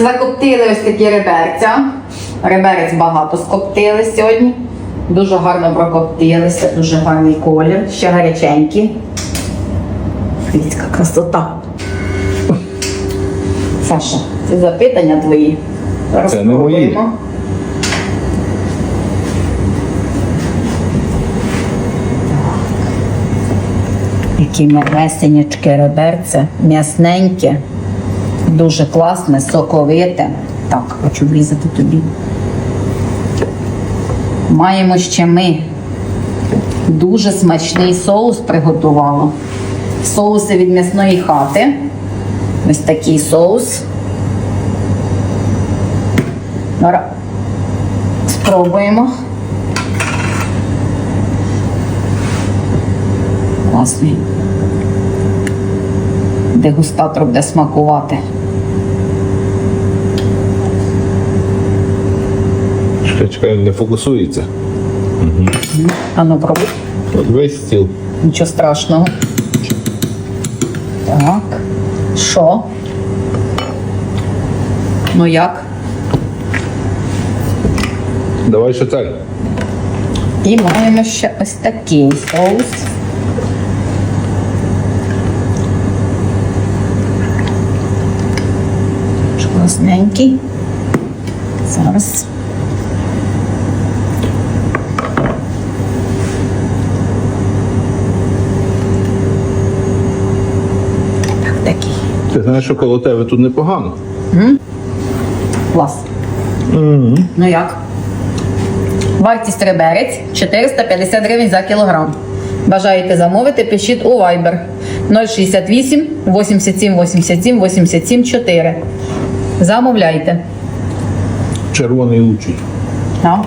Закоптили ось такі реберця. Реберець багато скоптили сьогодні. Дуже гарно прокоптилися, дуже гарний колір, ще гаряченькі. Дивіться, яка красота. Саша, це запитання твої. Зараз Це не мої. Які м'ясенічки реберце, м'ясненьке, дуже класне, соковите. Так, хочу врізати тобі. Маємо ще ми дуже смачний соус приготувала. Соуси від м'ясної хати. Ось такий соус. Спробуємо. Класний. Дегустатор буде смакувати. Чекай, чекай, не фокусується. Ану, пробуй. Весь стіл. Нічого страшного. Так. Що? Ну як? Давай ще цей. І маємо ще ось такий соус. Класненький. Зараз. Так, такий. Ти знаєш, що коло тебе тут непогано. Клас. Ну як? Вартість реберець 450 гривень за кілограм. Бажаєте замовити, пишіть у Viber 068 87 87 87 4. Замовляйте. Червоний лучий. Так.